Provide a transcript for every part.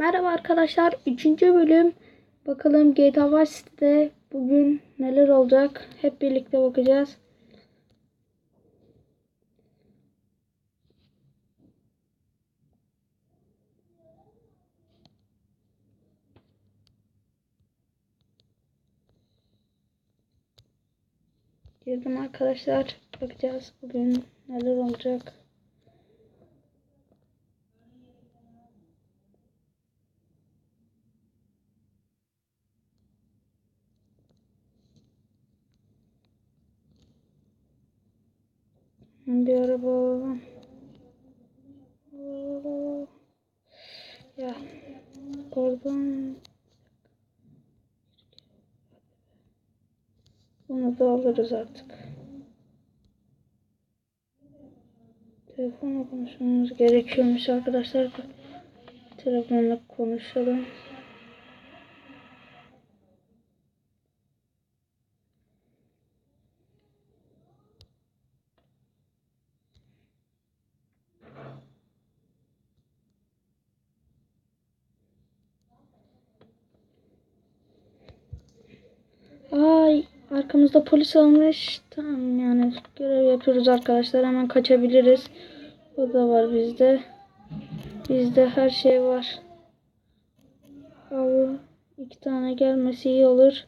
Merhaba arkadaşlar. 3. bölüm. Bakalım GTA Vice City'de bugün neler olacak? Hep birlikte bakacağız. Girdim arkadaşlar. Bakacağız bugün neler olacak. Bir araba alalım. Ya oradan bunu da alırız artık. Telefonla konuşmamız gerekiyormuş arkadaşlar. Telefonla konuşalım. Arkamızda polis almış. Tamam yani görev yapıyoruz arkadaşlar. Hemen kaçabiliriz. O da var bizde. Bizde her şey var. Al iki tane gelmesi iyi olur.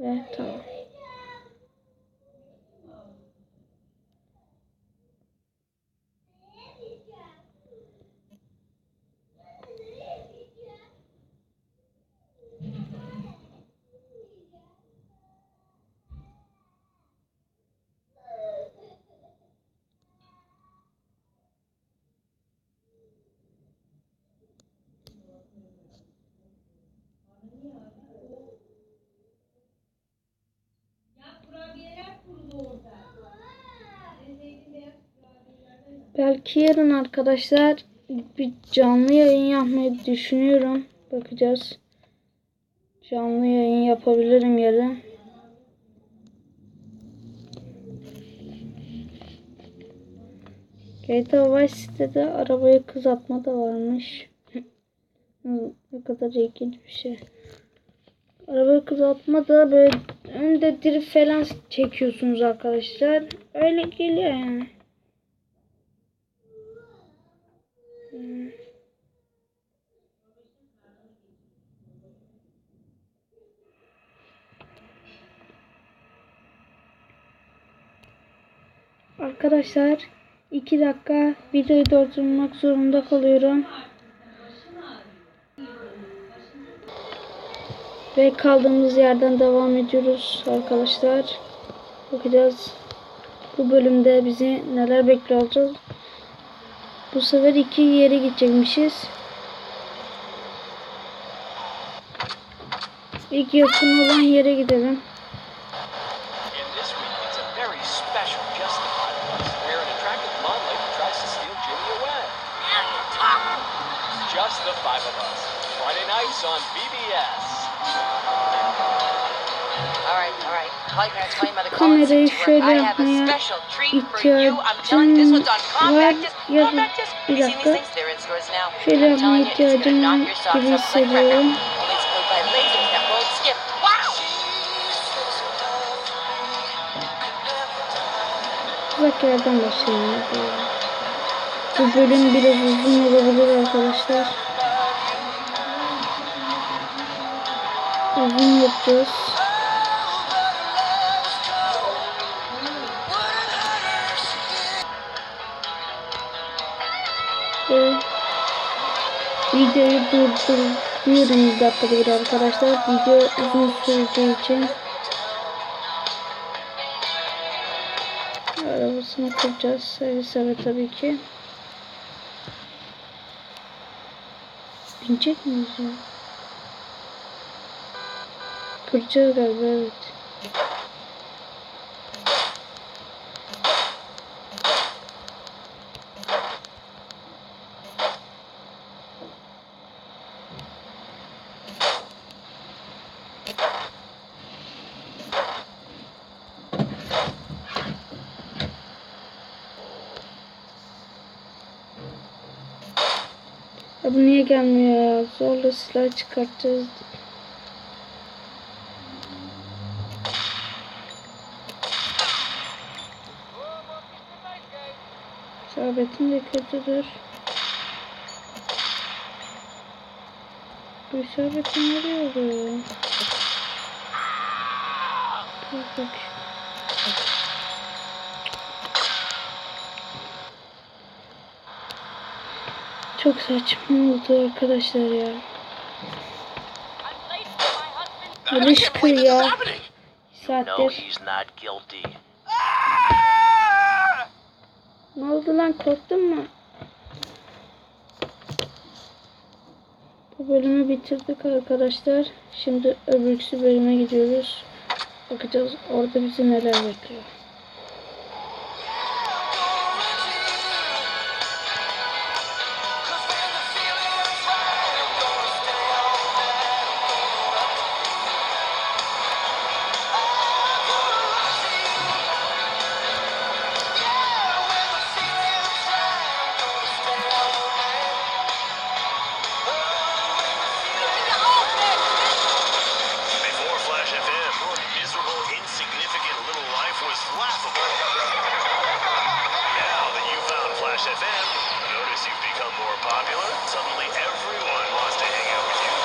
Ve tamam. Belki yarın arkadaşlar bir canlı yayın yapmayı düşünüyorum. Bakacağız. Canlı yayın yapabilirim yarın. GTA Vice City'de arabaya kız atma da varmış. Ne kadar ilginç bir şey. Arabaya kız atma da böyle önde drift falan çekiyorsunuz arkadaşlar. Öyle geliyor yani. Arkadaşlar 2 dakika videoyu durdurmak zorunda kalıyorum. Ve kaldığımız yerden devam ediyoruz arkadaşlar. Bakacağız. Bu bölümde bizi neler bekliyor olacağız. Bu sefer iki yere gidecekmişiz. İlk yakın olan yere gidelim. Just the Five of Us, Friday nights on BBS. This one's on ihtiyacım var. Ya da bir dakika. Şöyle yapmaya ihtiyacım var gibi hissediyorum. Uzak yerden başlayalım. Bu bölüm biraz uzun olabilir arkadaşlar. Uzun yapacağız. Videoyu durduruyorum bir dakika bir arkadaşlar. Video uzun sürdüğü için Arabasını kuracağız. Seve seve tabii ki. Binecek miyiz ya? Kuracağız galiba evet. Ya bu niye gelmiyor ya? Zorla silah çıkartacağız. İsabetim de kötüdür. Bu isabetim nereye oluyor? Dur bakayım. Çok saçma oldu arkadaşlar ya. Çıkıyor ya. Saattir. Ne oldu lan korktun mu? Bu bölümü bitirdik arkadaşlar. Şimdi öbürkü bölüme gidiyoruz. Bakacağız orada bizi neler bekliyor. Flash FM, notice you've become more popular. Suddenly everyone wants to hang out with you.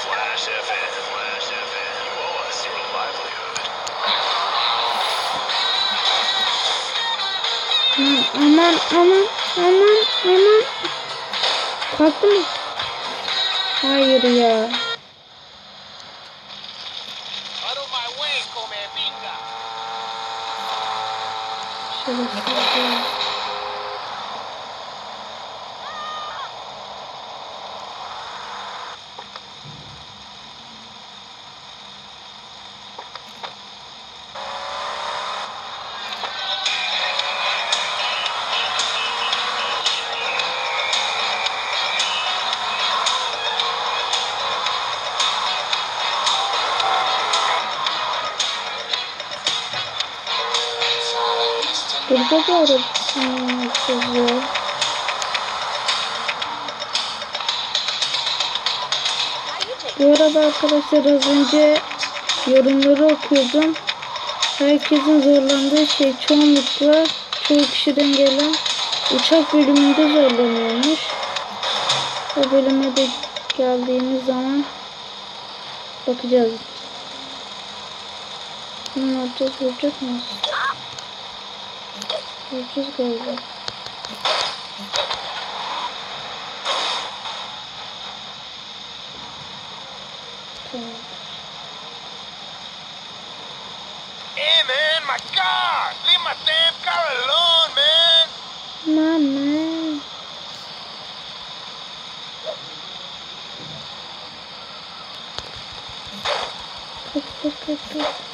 Flash FM, Flash FM, you owe us your livelihood. Aman aman aman aman. Kalktı mı? Hayır ya. Şerefsiz ya. Burada da araba yazıyor. Bu arada arkadaşlar az önce yorumları okuyordum. Herkesin zorlandığı şey çoğunlukla çoğu kişiden gelen uçak bölümünde zorlanıyormuş. O bölüme de geldiğimiz zaman bakacağız. Ne yapacağız? Vuracak mıyız? eu coisas. Hey man, my car! Leave my damn car alone, man! Mamãe. Pup.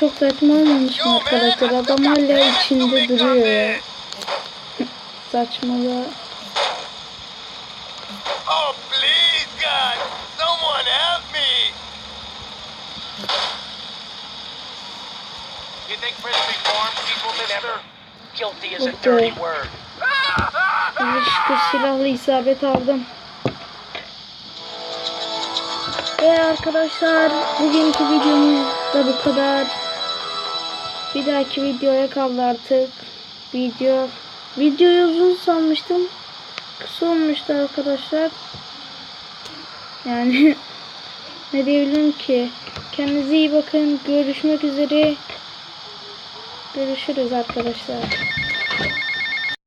Çok saçma olmamış mı arkadaşlar? Adam hala içinde duruyor ya. Saçmalığa. Oh, please, God! Someone help me! You think prison reforms people, mister? Guilty is a dirty word. Ben şükür silahlı isabet aldım. Ve arkadaşlar bugünkü videomuz da bu kadar. Bir dahaki videoya kaldı artık. Video videoyu uzun sanmıştım. Kısa olmuştu arkadaşlar. Yani ne diyebilirim ki? Kendinize iyi bakın. Görüşmek üzere. Görüşürüz arkadaşlar.